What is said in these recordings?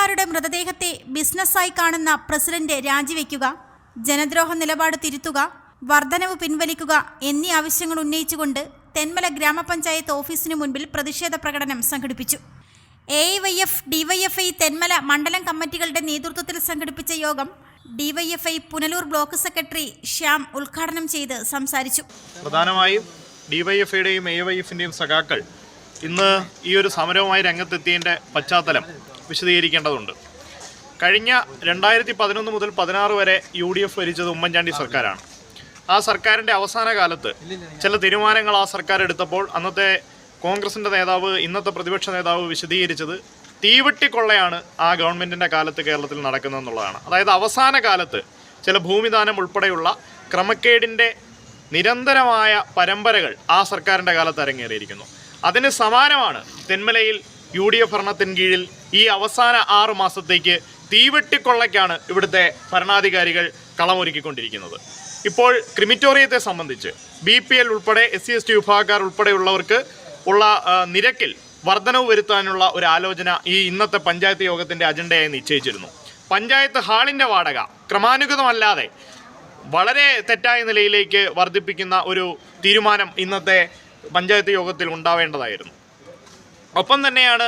സാധാരണക്കാരുടെ മൃതദേഹത്തെ ബിസിനസ്സായി കാണുന്ന പ്രസിഡന്റ് രാജിവെക്കുക ജനദ്രോഹ നിലപാട് തിരുത്തുക വർധനവ് പിൻവലിക്കുക എന്നീ ആവശ്യങ്ങൾ ഉന്നയിച്ചുകൊണ്ട് തെന്മല ഗ്രാമപഞ്ചായത്ത് ഓഫീസിനു മുൻപിൽ പ്രതിഷേധ പ്രകടനം സംഘടിപ്പിച്ചു. A Y F DYFI Thenmala മണ്ഡലം കമ്മിറ്റികളുടെ നേതൃത്വത്തിൽ സംഘടിപ്പിച്ച യോഗം DYFI Punalur block secretary Shyam ഉദ്ഘാടനം ചെയ്ത് സംസാരിച്ചു. പ്രധാനമായും ഡിവൈഎഫ്ഐയുടെയും എ വൈ എഫിന്റെയും സഖാക്കൾ ഇന്ന് ഈ ഒരു സമരവുമായി രംഗത്തെത്തിയതിന്റെ പശ്ചാത്തലം വിശദീകരിക്കേണ്ടതുണ്ട്. കഴിഞ്ഞ രണ്ടായിരത്തി പതിനൊന്ന് മുതൽ പതിനാറ് വരെ യു ഡി എഫ് ഭരിച്ചത് ഉമ്മൻചാണ്ടി സർക്കാരാണ്. ആ സർക്കാരിന്റെ അവസാന കാലത്ത് ചില തീരുമാനങ്ങൾ ആ സർക്കാർ എടുത്തപ്പോൾ അന്നത്തെ കോൺഗ്രസിന്റെ നേതാവ് ഇന്നത്തെ പ്രതിപക്ഷ നേതാവ് വിശദീകരിച്ചത് തീവെട്ടിക്കൊള്ളയാണ് ആ ഗവൺമെന്റിന്റെ കാലത്ത് കേരളത്തിൽ നടക്കുന്നതെന്നുള്ളതാണ്. അതായത് അവസാന കാലത്ത് ചില ഭൂമിദാനം ഉൾപ്പെടെയുള്ള ക്രമക്കേടിന്റെ നിരന്തരമായ പരമ്പരകൾ ആ സർക്കാരിന്റെ കാലത്ത് അരങ്ങേറിയിരിക്കുന്നു. അതിന് സമാനമാണ് തെന്മലയിൽ യു ഡി എഫ് ഭരണത്തിന് കീഴിൽ ഈ അവസാന ആറു മാസത്തേക്ക് തീവെട്ടിക്കൊള്ളയ്ക്കാണ് ഇവിടുത്തെ ഭരണാധികാരികൾ കളമൊരുക്കിക്കൊണ്ടിരിക്കുന്നത്. ഇപ്പോൾ ക്രിമിറ്റോറിയത്തെ സംബന്ധിച്ച് ബി പി എൽ ഉൾപ്പെടെ എസ് സി എസ് ടി വിഭാഗക്കാർ ഉൾപ്പെടെയുള്ളവർക്ക് ഉള്ള നിരക്കിൽ വർധനവ് വരുത്താനുള്ള ഒരു ആലോചന ഈ ഇന്നത്തെ പഞ്ചായത്ത് യോഗത്തിന്റെ അജണ്ടയായി നിശ്ചയിച്ചിരുന്നു. പഞ്ചായത്ത് ഹാളിന്റെ വാടക ക്രമാനുഗതമല്ലാതെ വളരെ തെറ്റായ നിലയിലേക്ക് വർദ്ധിപ്പിക്കുന്ന ഒരു തീരുമാനം ഇന്നത്തെ പഞ്ചായത്ത് യോഗത്തിൽ ഉണ്ടാവേണ്ടതായിരുന്നു. ഒപ്പം തന്നെയാണ്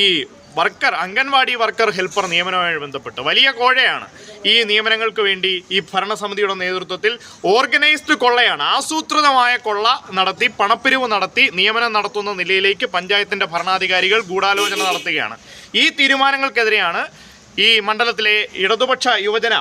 ഈ വർക്കർ അംഗൻവാടി വർക്കർ ഹെൽപ്പർ നിയമനവുമായി ബന്ധപ്പെട്ട് വലിയ കോഴയാണ് ഈ നിയമനങ്ങൾക്ക് വേണ്ടി ഈ ഭരണസമിതിയുടെ നേതൃത്വത്തിൽ ഓർഗനൈസ്ഡ് കൊള്ളയാണ് ആസൂത്രിതമായ കൊള്ള നടത്തി പണപ്പിരിവ് നടത്തി നിയമനം നടത്തുന്ന നിലയിലേക്ക് പഞ്ചായത്തിന്റെ ഭരണാധികാരികൾ ഗൂഢാലോചന നടത്തുകയാണ്. ഈ തീരുമാനങ്ങൾക്കെതിരെയാണ് ഈ മണ്ഡലത്തിലെ ഇടതുപക്ഷ യുവജന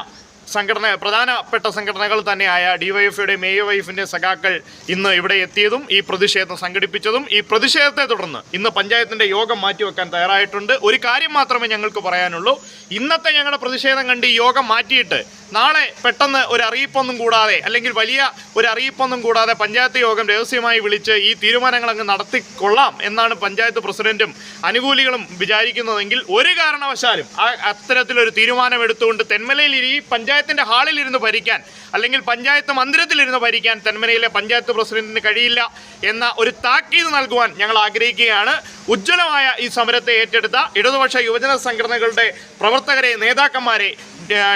സംഘടന പ്രധാനപ്പെട്ട സംഘടനകൾ തന്നെയായ ഡിവൈഎഫ്ഐയുടെ മേയോ വൈഫിന്റെ സഖാക്കൾ ഇന്ന് ഇവിടെ എത്തിയതും ഈ പ്രതിഷേധം സംഘടിപ്പിച്ചതും ഈ പ്രതിഷേധത്തെ തുടർന്ന് ഇന്ന് പഞ്ചായത്തിന്റെ യോഗം മാറ്റിവെക്കാൻ തയ്യാറായിട്ടുണ്ട്. ഒരു കാര്യം മാത്രമേ ഞങ്ങൾക്ക് പറയാനുള്ളൂ. ഇന്നത്തെ ഞങ്ങളുടെ പ്രതിഷേധം കണ്ട് ഈ യോഗം മാറ്റിയിട്ട് നാളെ പെട്ടെന്ന് ഒരു അറിയിപ്പൊന്നും കൂടാതെ അല്ലെങ്കിൽ വലിയ ഒരു അറിയിപ്പൊന്നും കൂടാതെ പഞ്ചായത്ത് യോഗം രഹസ്യമായി വിളിച്ച് ഈ തീരുമാനങ്ങൾ അങ്ങ് നടത്തിക്കൊള്ളാം എന്നാണ് പഞ്ചായത്ത് പ്രസിഡന്റും അനുകൂലികളും വിചാരിക്കുന്നതെങ്കിൽ ഒരു കാരണവശാലും ആ അത്തരത്തിലൊരു തീരുമാനം എടുത്തുകൊണ്ട് തെന്മലയിൽ ഈ പഞ്ചായത്തിന്റെ ഹാളിൽ ഇരുന്ന് ഭരിക്കാൻ അല്ലെങ്കിൽ പഞ്ചായത്ത് മന്ദിരത്തിലിരുന്ന് ഭരിക്കാൻ തെന്മലയിലെ പഞ്ചായത്ത് പ്രസിഡന്റിന് കഴിയില്ല എന്ന ഒരു താക്കീത് നൽകുവാൻ ഞങ്ങൾ ആഗ്രഹിക്കുകയാണ്. ഉജ്ജ്വലമായ ഈ സമരത്തെ ഏറ്റെടുത്ത ഇടതുപക്ഷ യുവജന സംഘടനകളുടെ പ്രവർത്തകരെ നേതാക്കന്മാരെ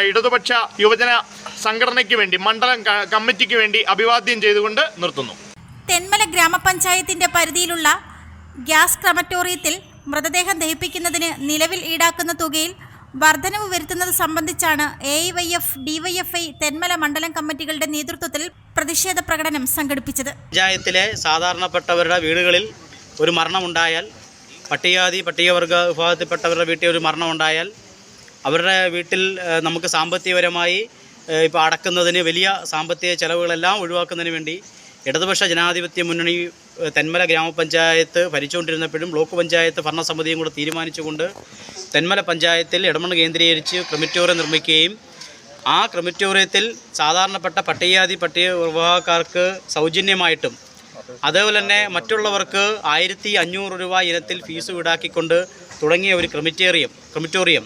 ഇടതുപക്ഷ യുവജന സംഘടനയ്ക്ക് വേണ്ടി മണ്ഡലം കമ്മിറ്റിക്ക് വേണ്ടി അഭിവാദ്യം ചെയ്തുകൊണ്ട് നിർത്തുന്നു. തെന്മല ഗ്രാമപഞ്ചായത്തിന്റെ പരിധിയിലുള്ള ഗ്യാസ് ക്രമറ്റോറിയത്തിൽ മൃതദേഹം ദഹിപ്പിക്കുന്നതിന് നിലവിൽ ഈടാക്കുന്ന തുകയിൽ വർധനവ് വരുത്തുന്നത് സംബന്ധിച്ചാണ് A Y F DYFI Thenmala മണ്ഡലം കമ്മിറ്റികളുടെ നേതൃത്വത്തിൽ പ്രതിഷേധ പ്രകടനം സംഘടിപ്പിച്ചത്. പഞ്ചായത്തിലെ സാധാരണപ്പെട്ടവരുടെ വീടുകളിൽ ഒരു മരണമുണ്ടായാൽ പട്ടികജാതി പട്ടികവർഗ വിഭാഗത്തിൽപ്പെട്ടവരുടെ വീട്ടിൽ ഒരു മരണമുണ്ടായാൽ അവരുടെ വീട്ടിൽ നമുക്ക് സാമ്പത്തികപരമായി ഇപ്പോൾ അടക്കുന്നതിന് വലിയ സാമ്പത്തിക ചെലവുകളെല്ലാം ഒഴിവാക്കുന്നതിന് വേണ്ടി ഇടതുപക്ഷ ജനാധിപത്യ മുന്നണി തെന്മല ഗ്രാമപഞ്ചായത്ത് ഭരിച്ചുകൊണ്ടിരുന്നപ്പോഴും ബ്ലോക്ക് പഞ്ചായത്ത് ഭരണസമിതിയും കൂടെ തീരുമാനിച്ചുകൊണ്ട് തെന്മല പഞ്ചായത്തിൽ ഇടമണ് കേന്ദ്രീകരിച്ച് ക്രിമിറ്റോറിയം നിർമ്മിക്കുകയും ആ ക്രിമിറ്റോറിയത്തിൽ സാധാരണപ്പെട്ട പട്ടികജാതി പട്ടിക വിഭാഗക്കാർക്ക് സൗജന്യമായിട്ടും അതേപോലെ തന്നെ മറ്റുള്ളവർക്ക് ആയിരത്തി അഞ്ഞൂറ് രൂപ ഇനത്തിൽ ഫീസ് ഈടാക്കിക്കൊണ്ട് തുടങ്ങിയ ഒരു ക്രിമിറ്റേറിയം ക്രിമിറ്റോറിയം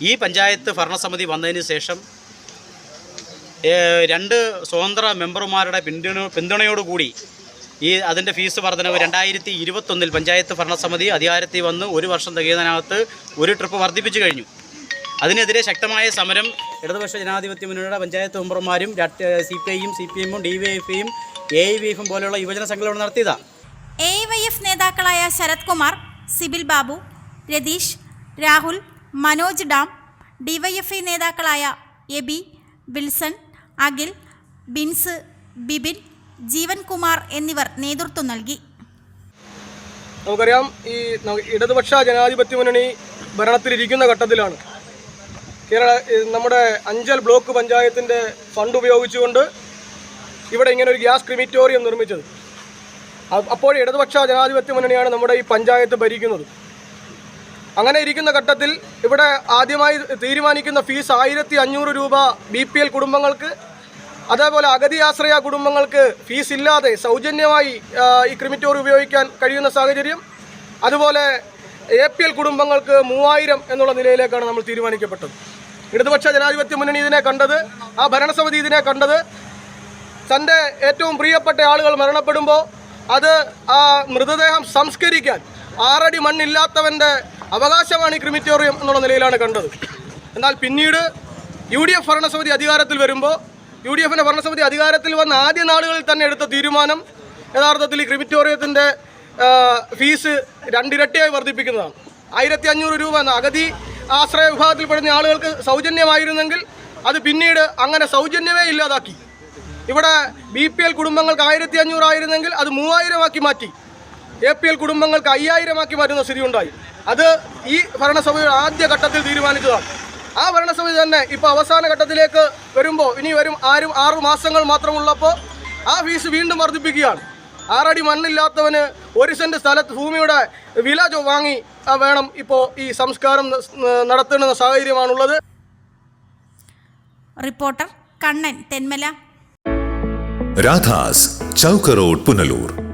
ഈ പഞ്ചായത്ത് ഭരണസമിതി വന്നതിന് ശേഷം രണ്ട് സ്വതന്ത്ര മെമ്പർമാരുടെ പിന്തുണ പിന്തുണയോടുകൂടി ഈ അതിന്റെ ഫീസ് വർധനവ് രണ്ടായിരത്തി ഇരുപത്തൊന്നിൽ പഞ്ചായത്ത് ഭരണസമിതി അധികാരത്തിൽ വന്ന് ഒരു വർഷം തികയുന്നതിനകത്ത് ഒരു ട്രിപ്പ് വർദ്ധിപ്പിച്ചു കഴിഞ്ഞു. അതിനെതിരെ ശക്തമായ സമരം ഇടതുപക്ഷ ജനാധിപത്യ മുന്നണിയുടെ പഞ്ചായത്ത് മെമ്പർമാരും സി പി ഐയും സി പി എമ്മും ഡി എ വി എഫും പോലെയുള്ള യുവജന സംഘടന നടത്തിയതാണ് എ വൈ എഫ് നേതാക്കളായ ശരത് കുമാർ സിബിൽ ബാബു രതീഷ് രാഹുൽ മനോജ് ഡാം ഡിവൈഎഫ്ഐ നേതാക്കളായ എബി വിൽസൺ അഖിൽ ബിൻസ് ബിബിൻ ജീവൻകുമാർ എന്നിവർ നേതൃത്വം നൽകി. നമുക്കറിയാം ഈ ഇടതുപക്ഷ ജനാധിപത്യ മുന്നണി ഭരണത്തിലിരിക്കുന്ന ഘട്ടത്തിലാണ്. കേരള നമ്മുടെ അഞ്ചൽ ബ്ലോക്ക് പഞ്ചായത്തിന്റെ ഫണ്ട് ഉപയോഗിച്ചുകൊണ്ട് ഇവിടെ ഇങ്ങനെ ഒരു ഗ്യാസ് ക്രിമിറ്റോറിയം നിർമ്മിച്ചത്. അപ്പോൾ ഇടതുപക്ഷ ജനാധിപത്യ മുന്നണിയാണ് നമ്മുടെ ഈ പഞ്ചായത്ത് ഭരിക്കുന്നത്. അങ്ങനെ ഇരിക്കുന്ന ഘട്ടത്തിൽ ഇവിടെ ആദ്യമായി തീരുമാനിക്കുന്ന ഫീസ് ആയിരത്തി അഞ്ഞൂറ് രൂപ ബി പി എൽ കുടുംബങ്ങൾക്ക് അതേപോലെ അഗതി ആശ്രയ കുടുംബങ്ങൾക്ക് ഫീസ് ഇല്ലാതെ സൗജന്യമായി ഈ ക്രിമിറ്റോർ ഉപയോഗിക്കാൻ കഴിയുന്ന സാഹചര്യം അതുപോലെ എ പി എൽ കുടുംബങ്ങൾക്ക് മൂവായിരം എന്നുള്ള നിലയിലേക്കാണ് നമ്മൾ തീരുമാനിക്കപ്പെട്ടത്. ഇടതുപക്ഷ ജനാധിപത്യ മുന്നണി ഇതിനെ കണ്ടത് ആ ഭരണസമിതി ഇതിനെ കണ്ടത്. തന്റെ ഏറ്റവും പ്രിയപ്പെട്ട ആളുകൾ മരണപ്പെടുമ്പോൾ അത് ആ മൃതദേഹം സംസ്കരിക്കാൻ ആറടി മണ്ണില്ലാത്തവന്റെ അവകാശമാണ് ഈ ക്രിമിറ്റോറിയം എന്നുള്ള നിലയിലാണ് കണ്ടത്. എന്നാൽ പിന്നീട് യു ഡി എഫ് ഭരണസമിതി അധികാരത്തിൽ വരുമ്പോൾ യു ഡി എഫിന്റെ ഭരണസമിതി അധികാരത്തിൽ വന്ന ആദ്യ നാളുകളിൽ തന്നെ എടുത്ത തീരുമാനം യഥാർത്ഥത്തിൽ ഈ ക്രിമിറ്റോറിയത്തിന്റെ ഫീസ് രണ്ടിരട്ടിയായി വർദ്ധിപ്പിക്കുന്നതാണ്. ആയിരത്തി അഞ്ഞൂറ് രൂപ എന്ന അഗതി ആശ്രയ വിഭാഗത്തിൽപ്പെടുന്ന ആളുകൾക്ക് സൗജന്യമായിരുന്നെങ്കിൽ അത് പിന്നീട് അങ്ങനെ സൗജന്യമേ ഇല്ലാതാക്കി. ഇവിടെ ബി പി എൽ കുടുംബങ്ങൾക്ക് ആയിരത്തി അഞ്ഞൂറായിരുന്നെങ്കിൽ അത് മൂവായിരമാക്കി മാറ്റി. എ പി എൽ കുടുംബങ്ങൾക്ക് അയ്യായിരമാക്കി മാറ്റുന്ന സ്ഥിതി ഉണ്ടായി അത് ഈ ഭരണസഭയുടെ ആദ്യ ഘട്ടത്തിൽ തീരുമാനിച്ചതാണ്. ആ ഭരണസമിതി തന്നെ ഇപ്പോൾ അവസാന ഘട്ടത്തിലേക്ക് വരുമ്പോൾ ഇനി വരും ആരും ആറു മാസങ്ങൾ മാത്രമുള്ളപ്പോൾ ആ ഫീസ് വീണ്ടും വർദ്ധിപ്പിക്കുകയാണ്. ആറടി മണ്ണില്ലാത്തവന് ഒരു സെന്റ് സ്ഥലത്ത് ഭൂമിയുടെ വില വാങ്ങി ആ, വേണം ഇപ്പോൾ ഈ സംസ്കാരം നടത്തുന്ന നടത്തേണ്ടുന്ന സാഹചര്യമാണുള്ളത്. റിപ്പോർട്ടർ കണ്ണൻ തെന്മല. രാധാസ് ചൗക്കറോഡ് പുനലൂർ.